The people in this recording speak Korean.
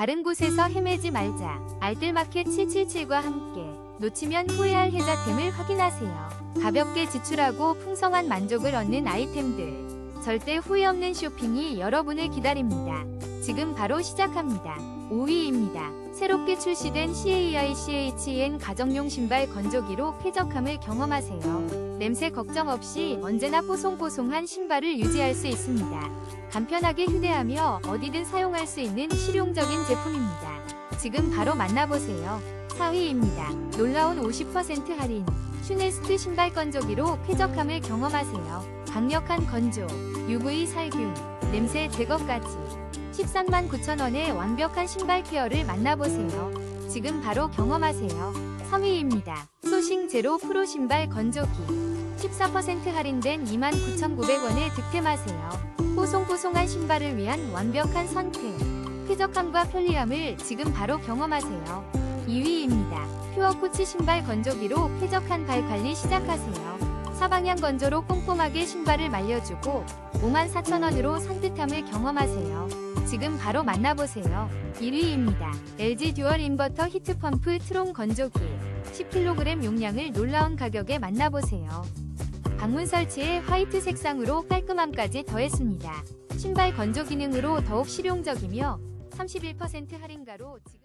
다른 곳에서 헤매지 말자. 알뜰마켓 777과 함께 놓치면 후회할 혜자템을 확인하세요. 가볍게 지출하고 풍성한 만족을 얻는 아이템들. 절대 후회 없는 쇼핑이 여러분을 기다립니다. 지금 바로 시작합니다. 5위입니다. 새롭게 출시된 CAI CHN 가정용 신발 건조기로 쾌적함을 경험하세요. 냄새 걱정 없이 언제나 뽀송뽀송한 신발을 유지할 수 있습니다. 간편하게 휴대하며 어디든 사용할 수 있는 실용적인 제품입니다. 지금 바로 만나보세요. 4위입니다. 놀라운 50% 할인. 슈네스트 신발 건조기로 쾌적함을 경험하세요. 강력한 건조, UV 살균, 냄새 제거까지. 13만 9천원의 완벽한 신발 케어를 만나보세요. 지금 바로 경험하세요. 3위입니다. 소싱 제로 프로 신발 건조기. 14% 할인된 29,900원에 득템하세요. 뽀송뽀송한 신발을 위한 완벽한 선택. 쾌적함과 편리함을 지금 바로 경험하세요. 2위입니다. 퓨어 코치 신발 건조기로 쾌적한 발 관리 시작하세요. 사방향 건조로 꼼꼼하게 신발을 말려주고 54,000원으로 산뜻함을 경험하세요. 지금 바로 만나보세요. 1위입니다. LG 듀얼 인버터 히트펌프 트롱 건조기 10kg 용량을 놀라운 가격에 만나보세요. 방문 설치에 화이트 색상으로 깔끔함까지 더했습니다. 신발 건조 기능으로 더욱 실용적이며 31% 할인가로 지금